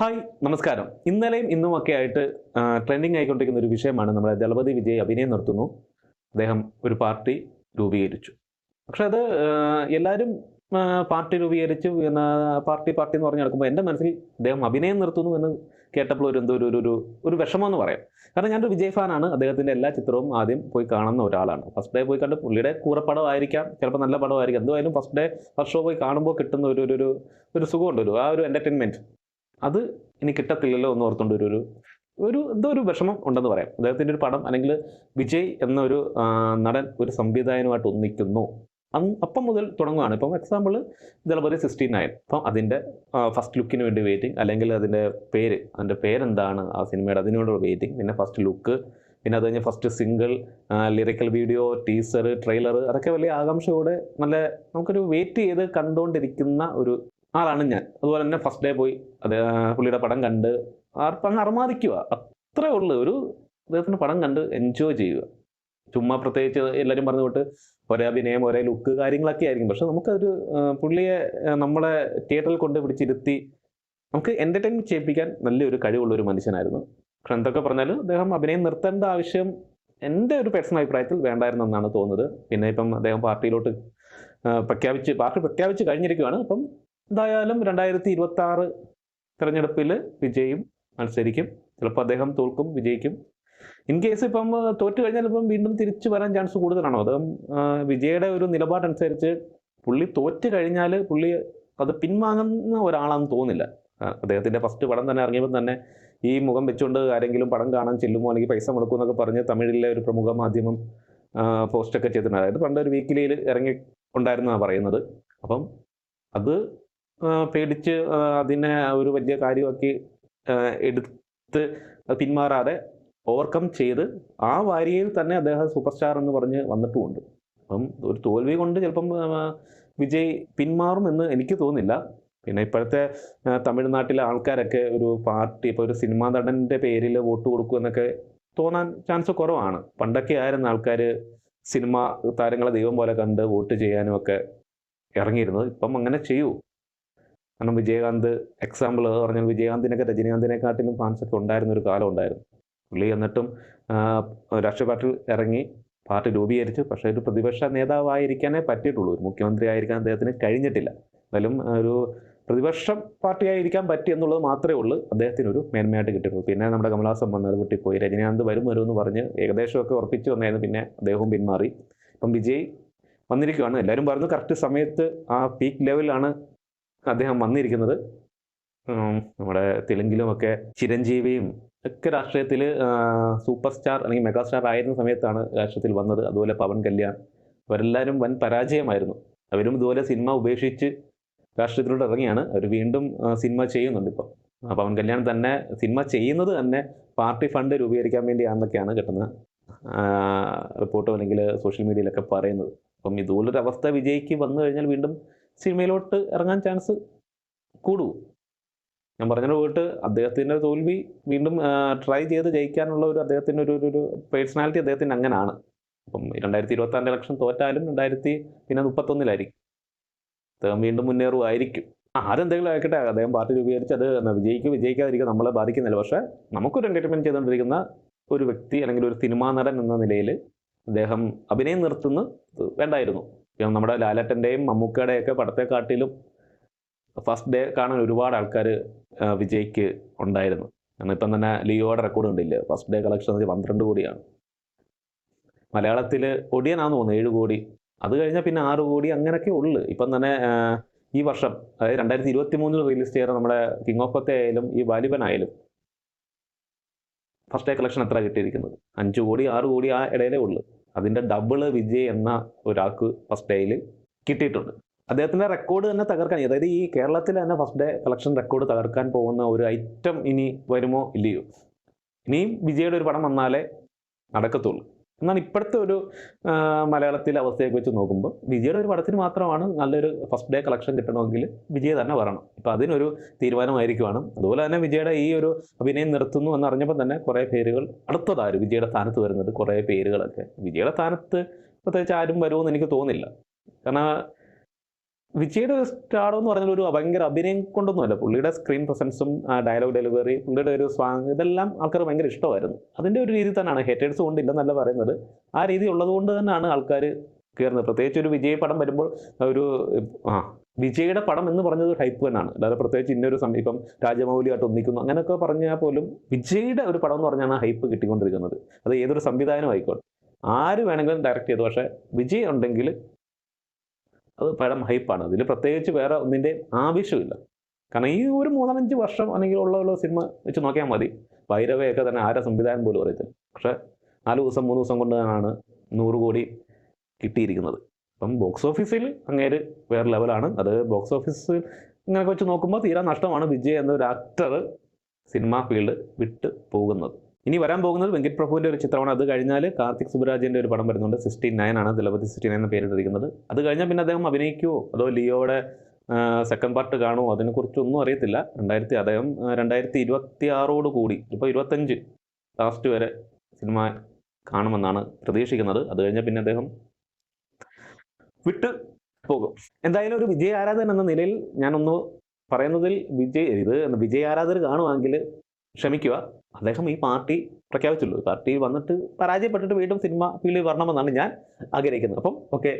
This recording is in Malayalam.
ഹായ് നമസ്കാരം. ഇന്നലെയും ഇന്നും ഒക്കെ ആയിട്ട് ട്രെൻഡിങ് ആയിക്കൊണ്ടിരിക്കുന്ന ഒരു വിഷയമാണ് നമ്മുടെ ദളപതി വിജയ് അഭിനയം നിർത്തുന്നു അദ്ദേഹം ഒരു പാർട്ടി രൂപീകരിച്ചു. പക്ഷെ അത് എല്ലാവരും പാർട്ടി രൂപീകരിച്ചു എന്ന പാർട്ടി പാർട്ടി എന്ന് പറഞ്ഞ് നടക്കുമ്പോൾ എന്റെ മനസ്സിൽ അദ്ദേഹം അഭിനയം നിർത്തുന്നു എന്ന് കേട്ടപ്പോൾ ഒരു എന്തോ ഒരു ഒരു- ഒരു വിഷമം എന്ന് പറയാം. കാരണം ഞാനൊരു വിജയ് ഫാനാണ് അദ്ദേഹത്തിന്റെ എല്ലാ ചിത്രവും ആദ്യം പോയി കാണുന്ന ഒരാളാണ്. ഫസ്റ്റ് ഡേ പോയി കണ്ട് പുള്ളിയുടെ കൂറപ്പടമായിരിക്കാം. ചിലപ്പോൾ നല്ല പടമായിരിക്കാം. എന്തായാലും ഫസ്റ്റ് ഡേ ഫസ്റ്റ് ഷോ പോയി കാണുമ്പോൾ കിട്ടുന്ന ഒരു ഒരു- ഒരു ഒരു സുഖമുണ്ട് ഒരു ആ ഒരു എന്റർടൈൻമെന്റ് അത് ഇനി കിട്ടത്തില്ലല്ലോ എന്ന് ഓർത്തുകൊണ്ട് ഒരു ഒരു എന്തോ ഒരു വിഷമം ഉണ്ടെന്ന് പറയാം. അദ്ദേഹത്തിന്റെ ഒരു പടം അല്ലെങ്കിൽ വിജയ് എന്നൊരു നടൻ ഒരു സംവിധായകനുമായിട്ട് ഒന്നിക്കുന്നു. അന്ന് അപ്പം മുതൽ തുടങ്ങുകയാണ് ഇപ്പം എക്സാമ്പിൾ ദളപതി സിക്സ്റ്റി നയൻ. അപ്പം അതിന്റെ ഫസ്റ്റ് ലുക്കിന് വേണ്ടി വെയിറ്റിംഗ് അല്ലെങ്കിൽ അതിന്റെ പേര് അതിന്റെ പേരെന്താണ് ആ സിനിമയുടെ അതിനോടുള്ള വെയിറ്റിംഗ് പിന്നെ ഫസ്റ്റ് ലുക്ക് പിന്നെ അത് first single lyrical video teaser trailer അതൊക്കെ വലിയ ആകാംക്ഷയോടെ നല്ല നമുക്കൊരു വെയിറ്റ് ചെയ്ത് കണ്ടുകൊണ്ടിരിക്കുന്ന ഒരു ആളാണ് ഞാൻ. അതുപോലെ തന്നെ ഫസ്റ്റ് ഡേ പോയി. അദ്ദേഹം പുള്ളിയുടെ പടം കണ്ട് അങ്ങ് അർമാദിക്കുക അത്രേ ഉള്ളൂ. ഒരു അദ്ദേഹത്തിന്റെ പടം കണ്ട് എൻജോയ് ചെയ്യുക ചുമ്മാ പ്രത്യേകിച്ച് എല്ലാവരും പറഞ്ഞു തൊട്ട് ഒരേ അഭിനയം ഒരേ ലുക്ക് കാര്യങ്ങളൊക്കെ ആയിരിക്കും. പക്ഷെ നമുക്കൊരു പുള്ളിയെ നമ്മളെ തിയേറ്ററിൽ കൊണ്ട് പിടിച്ചിരുത്തി നമുക്ക് എന്റർടൈൻ ചെയ്യിപ്പിക്കാൻ നല്ലൊരു കഴിവുള്ള ഒരു മനുഷ്യനായിരുന്നു. പക്ഷെ എന്തൊക്കെ പറഞ്ഞാലും അദ്ദേഹം അഭിനയം നിർത്തേണ്ട ആവശ്യം എന്റെ ഒരു പേഴ്സണൽ അഭിപ്രായത്തിൽ വേണ്ടായിരുന്നു എന്നാണ് തോന്നുന്നത്. പിന്നെ ഇപ്പം അദ്ദേഹം പാർട്ടിയിലോട്ട് പ്രഖ്യാപിച്ച് പാർട്ടി പ്രഖ്യാപിച്ച് കഴിഞ്ഞിരിക്കുകയാണ് അപ്പം എന്തായാലും രണ്ടായിരത്തി ഇരുപത്തി ആറ് തിരഞ്ഞെടുപ്പിൽ വിജയും മത്സരിക്കും. ചിലപ്പോൾ അദ്ദേഹം തോൽക്കും വിജയിക്കും. ഇൻ കേസ് ഇപ്പം തോറ്റു കഴിഞ്ഞാൽ ഇപ്പം വീണ്ടും തിരിച്ചു വരാൻ ചാൻസ് കൂടുതലാണോ? അദ്ദേഹം വിജയുടെ ഒരു നിലപാടനുസരിച്ച് പുള്ളി തോറ്റു കഴിഞ്ഞാൽ പുള്ളി അത് പിൻവാങ്ങുന്ന ഒരാളാണെന്ന് തോന്നില്ല അദ്ദേഹത്തിന്റെ ഫസ്റ്റ് പടം തന്നെ ഇറങ്ങിയപ്പോൾ തന്നെ ഈ മുഖം വെച്ചുകൊണ്ട് ആരെങ്കിലും പടം കാണാൻ ചെല്ലുമോ അല്ലെങ്കിൽ പൈസ മുടക്കും എന്നൊക്കെ പറഞ്ഞ് തമിഴിലെ ഒരു പ്രമുഖ മാധ്യമം പോസ്റ്റൊക്കെ ചെയ്തിട്ടുണ്ട്. അതായത് പണ്ട് ഒരു വീക്കിലിയിൽ ഇറങ്ങി ഉണ്ടായിരുന്നാണ് പറയുന്നത്. അപ്പം അത് പേടിച്ച് അതിനെ ഒരു വലിയ കാര്യമാക്കി എടുത്ത് പിന്മാറാതെ ഓവർകം ചെയ്ത് ആ വാരിയിൽ തന്നെ അദ്ദേഹം സൂപ്പർ സ്റ്റാർ എന്ന് പറഞ്ഞ് വന്നിട്ടുമുണ്ട്. അപ്പം ഒരു തോൽവി കൊണ്ട് ചിലപ്പം വിജയ് വിജയ് പിന്മാറുമെന്ന് എനിക്ക് തോന്നുന്നില്ല. പിന്നെ ഇപ്പോഴത്തെ തമിഴ്നാട്ടിലെ ആൾക്കാരൊക്കെ ഒരു പാർട്ടി ഇപ്പോൾ ഒരു സിനിമാ നടന്റെ പേരിൽ വോട്ട് കൊടുക്കും എന്നൊക്കെ തോന്നാൻ ചാൻസ് കുറവാണ്. പണ്ടൊക്കെ ആയിരുന്നു ആൾക്കാർ സിനിമ താരങ്ങളെ ദൈവം പോലെ കണ്ട് വോട്ട് ചെയ്യാനും ഒക്കെ ഇറങ്ങിയിരുന്നത്. ഇപ്പം അങ്ങനെ ചെയ്യൂ. കാരണം വിജയകാന്ത് എക്സാമ്പിൾ പറഞ്ഞാൽ വിജയകാന്തിനൊക്കെ രജനീകാന്തിനെക്കാട്ടിലും ഫാൻസൊക്കെ ഉണ്ടായിരുന്ന ഒരു കാലം ഉണ്ടായിരുന്നു. പുള്ളി എന്നിട്ടും രാഷ്ട്രീയ പാർട്ടിയിൽ ഇറങ്ങി പാർട്ടി രൂപീകരിച്ചു. പക്ഷേ ഒരു പ്രതിപക്ഷ നേതാവായിരിക്കാനേ പറ്റിയിട്ടുള്ളൂ. ഒരു മുഖ്യമന്ത്രി ആയിരിക്കാൻ അദ്ദേഹത്തിന് കഴിഞ്ഞിട്ടില്ല. എന്നാലും ഒരു പ്രതിപക്ഷ പാർട്ടിയായിരിക്കാൻ പറ്റി എന്നുള്ളത് മാത്രമേ ഉള്ളൂ. അദ്ദേഹത്തിന് ഒരു മേന്മയായിട്ട് കിട്ടിയിട്ടുള്ളൂ. പിന്നെ നമ്മുടെ കമലഹാസൻ വന്നത് പൊട്ടിപ്പോയി രജനീകാന്ത് വരും വരും എന്ന് പറഞ്ഞ് ഏകദേശമൊക്കെ ഉറപ്പിച്ചു വന്നായിരുന്നു പിന്നെ അദ്ദേഹവും പിന്മാറി. ഇപ്പം വിജയ് വന്നിരിക്കുകയാണ് എല്ലാവരും പറഞ്ഞു കറക്റ്റ് സമയത്ത് ആ പീക്ക് ലെവലിലാണ് അദ്ദേഹം വന്നിരിക്കുന്നത്. നമ്മുടെ തെലുങ്കിലുമൊക്കെ ചിരഞ്ജീവിയും ഒക്കെ രാഷ്ട്രീയത്തിൽ സൂപ്പർ സ്റ്റാർ അല്ലെങ്കിൽ മെഗാ സ്റ്റാർ ആയിരുന്ന സമയത്താണ് രാഷ്ട്രീയത്തിൽ വന്നത്. അതുപോലെ പവൻ കല്യാൺ. അവരെല്ലാവരും വൻ പരാജയമായിരുന്നു. അവരും ഇതുപോലെ സിനിമ ഉപേക്ഷിച്ച് രാഷ്ട്രീയത്തിലൂടെ ഇറങ്ങിയാണ്. അവർ വീണ്ടും സിനിമ ചെയ്യുന്നുണ്ട് ഇപ്പം. പവൻ കല്യാൺ തന്നെ സിനിമ ചെയ്യുന്നത് തന്നെ പാർട്ടി ഫണ്ട് രൂപീകരിക്കാൻ വേണ്ടിയാണെന്നൊക്കെയാണ് കിട്ടുന്ന റിപ്പോർട്ടോ അല്ലെങ്കിൽ സോഷ്യൽ മീഡിയയിലൊക്കെ പറയുന്നത്. അപ്പം ഇതുപോലൊരു അവസ്ഥ വിജയിക്ക് വന്നു കഴിഞ്ഞാൽ വീണ്ടും സിനിമയിലോട്ട് ഇറങ്ങാൻ ചാൻസ് കൂടു. ഞാൻ പറഞ്ഞത് പോയിട്ട് അദ്ദേഹത്തിന്റെ തോൽവി വീണ്ടും ട്രൈ ചെയ്ത് ജയിക്കാനുള്ള ഒരു അദ്ദേഹത്തിന്റെ ഒരു ഒരു- പേഴ്സണാലിറ്റി അദ്ദേഹത്തിന് അങ്ങനെയാണ് അപ്പം രണ്ടായിരത്തി ഇരുപത്തി ഇലക്ഷൻ തോറ്റാലും രണ്ടായിരത്തി പിന്നെ മുപ്പത്തൊന്നിലായിരിക്കും. അദ്ദേഹം വീണ്ടും മുന്നേറുമായിരിക്കും. ആരെന്തെങ്കിലും ആയിക്കട്ടെ അദ്ദേഹം പാർട്ടി രൂപീകരിച്ച് അത് വിജയിക്കും വിജയിക്കാതിരിക്കും നമ്മളെ ബാധിക്കുന്നില്ല. പക്ഷേ നമുക്കൊരു എന്റർടൈൻമെന്റ് ചെയ്തുകൊണ്ടിരിക്കുന്ന ഒരു വ്യക്തി അല്ലെങ്കിൽ ഒരു സിനിമാ നടൻ എന്ന നിലയിൽ അദ്ദേഹം അഭിനയം നിർത്തുന്ന വേണ്ടായിരുന്നു. നമ്മുടെ ലാലറ്റന്റെയും മമ്മൂക്കയുടെയൊക്കെ പടത്തെക്കാട്ടിലും ഫസ്റ്റ് ഡേ കാണാൻ ഒരുപാട് ആൾക്കാർ വിജയ്ക്ക് ഉണ്ടായിരുന്നു. കാരണം ഇപ്പം തന്നെ ലിയോയുടെ റെക്കോർഡ് കണ്ടില്ലേ? ഫസ്റ്റ് ഡേ കളക്ഷൻ പന്ത്രണ്ട് കോടിയാണ്. മലയാളത്തിൽ ഒടിയനാന്ന് തോന്നുന്നു ഏഴ് കോടി. അത് കഴിഞ്ഞാൽ പിന്നെ ആറ് കോടി അങ്ങനെയൊക്കെ ഉള്ളു. ഇപ്പം തന്നെ ഈ വർഷം അതായത് രണ്ടായിരത്തി ഇരുപത്തി മൂന്നിൽ റിലീസ് ചെയ്ത നമ്മുടെ കിങ് ഓഫ് കൊത്ത ആയാലും ഈ വാലിബനായാലും ഫസ്റ്റ് ഡേ കളക്ഷൻ എത്ര കിട്ടിയിരിക്കുന്നത്? അഞ്ച് കോടി ആറ് കോടി ആ ഇടയിലേ ഉള്ളു. അതിന്റെ ഡബിൾ വിജയ് എന്ന ഒരാൾക്ക് ഫസ്റ്റ് ഡേയിൽ കിട്ടിയിട്ടുണ്ട്. അദ്ദേഹത്തിന്റെ റെക്കോർഡ് തന്നെ തകർക്കാൻ അതായത് ഈ കേരളത്തിൽ തന്നെ ഫസ്റ്റ് ഡേ കളക്ഷൻ റെക്കോർഡ് തകർക്കാൻ പോകുന്ന ഒരു ഐറ്റം ഇനി വരുമോ ഇല്ലയോ? ഇനിയും വിജയുടെ ഒരു പടം വന്നാലേ നടക്കത്തുള്ളൂ. എന്നാണ് ഇപ്പോഴത്തെ ഒരു മലയാളത്തിലെ അവസ്ഥയൊക്കെ വെച്ച് നോക്കുമ്പോൾ. വിജയുടെ ഒരു പടത്തിന് മാത്രമാണ് നല്ലൊരു ഫസ്റ്റ് ഡേ കളക്ഷൻ കിട്ടണമെങ്കിൽ വിജയ് തന്നെ വരണം. ഇപ്പം അതിനൊരു തീരുമാനമായിരിക്കുവാണ്. അതുപോലെ തന്നെ വിജയുടെ ഈ ഒരു അഭിനയം നിർത്തുന്നു എന്നറിഞ്ഞപ്പോൾ തന്നെ കുറേ പേരുകൾ അടുത്തതാര് വിജയുടെ സ്ഥാനത്ത് വരുന്നത് കുറേ പേരുകളൊക്കെ. വിജയുടെ സ്ഥാനത്ത് പ്രത്യേകിച്ച് ആരും വരുമെന്ന് എനിക്ക് തോന്നില്ല കാരണം വിജയുടെ സ്റ്റാർ എന്ന് പറഞ്ഞാൽ ഒരു ഭയങ്കര അഭിനയം കൊണ്ടൊന്നുമല്ല. പുള്ളിയുടെ സ്ക്രീൻ പ്രസൻസും ഡയലോഗ് ഡെലിവറി പുള്ളിയുടെ ഒരു സ്വാങ് ഇതെല്ലാം ആൾക്കാർ ഭയങ്കര ഇഷ്ടമായിരുന്നു. അതിന്റെ ഒരു രീതി തന്നെയാണ്. ഹേറ്റേഴ്സ് കൊണ്ട് ഇല്ലെന്നല്ല പറയുന്നത്. ആ രീതി ഉള്ളതുകൊണ്ട് തന്നെയാണ് ആൾക്കാർ കയറുന്നത്. പ്രത്യേകിച്ച് ഒരു വിജയ് പടം വരുമ്പോൾ ഒരു ആ വിജയുടെ പടം എന്ന് പറഞ്ഞത് ഒരു ഹൈപ്പ് തന്നെയാണ്. അല്ലാതെ പ്രത്യേകിച്ച് ഇന്നൊരു സമീപം രാജമൗലിയായിട്ട് ഒന്നിക്കുന്നു. അങ്ങനെയൊക്കെ പറഞ്ഞാൽ പോലും വിജയുടെ ഒരു പടം എന്ന് പറഞ്ഞാണ് ഹൈപ്പ് കിട്ടിക്കൊണ്ടിരിക്കുന്നത്. അത് ഏതൊരു സംവിധാനം ആയിക്കോട്ടെ. ആര് വേണമെങ്കിലും ഡയറക്റ്റ് ചെയ്തു. പക്ഷേ വിജയ് ഉണ്ടെങ്കിൽ അത് പഴം ഹൈപ്പാണ് അതിൽ പ്രത്യേകിച്ച് വേറെ ഒന്നിന്റെ ആവശ്യമില്ല. കാരണം ഈ ഒരു മൂന്നാലഞ്ച് വർഷം അല്ലെങ്കിൽ ഉള്ള ഉള്ള സിനിമ വെച്ച് നോക്കിയാൽ മതി. ഭൈരവയൊക്കെ തന്നെ ആരെ സംവിധാനം പോലും അറിയത്തില്ല. പക്ഷേ നാല് ദിവസം മൂന്ന് ദിവസം കൊണ്ട് തന്നെയാണ് നൂറ് കോടി കിട്ടിയിരിക്കുന്നത്. അപ്പം ബോക്സ് ഓഫീസിൽ അങ്ങേര് വേറെ ലെവലാണ് അത് ബോക്സ് ഓഫീസിൽ ഇങ്ങനെയൊക്കെ വെച്ച് നോക്കുമ്പോൾ തീരാ നഷ്ടമാണ് വിജയ് എന്നൊരു ആക്ടർ സിനിമാ ഫീൽഡ് വിട്ട് പോകുന്നത്. ഇനി വരാൻ പോകുന്നത് വെങ്കറ്റ് പ്രഭുവിന്റെ ഒരു ചിത്രമാണ്. അത് കഴിഞ്ഞാൽ കാർത്തിക് സുബരാജിന്റെ ഒരു പടം വരുന്നുണ്ട്. സിക്സ്റ്റി നയൻ ആണ്. ദളപതി സിക്സ്റ്റി നയൻ എന്ന പേരിട്ടിരിക്കുന്നത് അത് കഴിഞ്ഞാൽ പിന്നെ അദ്ദേഹം അഭിനയിക്കുമോ അതോ ലിയോയുടെ സെക്കൻഡ് പാർട്ട് കാണുമോ അതിനെക്കുറിച്ചൊന്നും അറിയത്തില്ല. രണ്ടായിരത്തി അദ്ദേഹം രണ്ടായിരത്തി ഇരുപത്തി ആറോട് കൂടി ഇപ്പോൾ ഇരുപത്തഞ്ച് ലാസ്റ്റ് വരെ സിനിമ കാണുമെന്നാണ് പ്രതീക്ഷിക്കുന്നത്. അത് കഴിഞ്ഞാൽ പിന്നെ അദ്ദേഹം വിട്ട് പോകും. എന്തായാലും ഒരു വിജയ ആരാധകൻ എന്ന നിലയിൽ ഞാനൊന്ന് പറയുന്നതിൽ വിജയ് ഇത് വിജയ ആരാധകർ കാണുവാണെങ്കിൽ ക്ഷമിക്കുക. അദ്ദേഹം ഈ പാർട്ടി പ്രഖ്യാപിച്ചുള്ളൂ പാർട്ടി വന്നിട്ട് പരാജയപ്പെട്ടിട്ട് വീണ്ടും സിനിമ ഫീൽഡിൽ വരണമെന്നാണ് ഞാൻ ആഗ്രഹിക്കുന്നത്. അപ്പം ഓക്കെ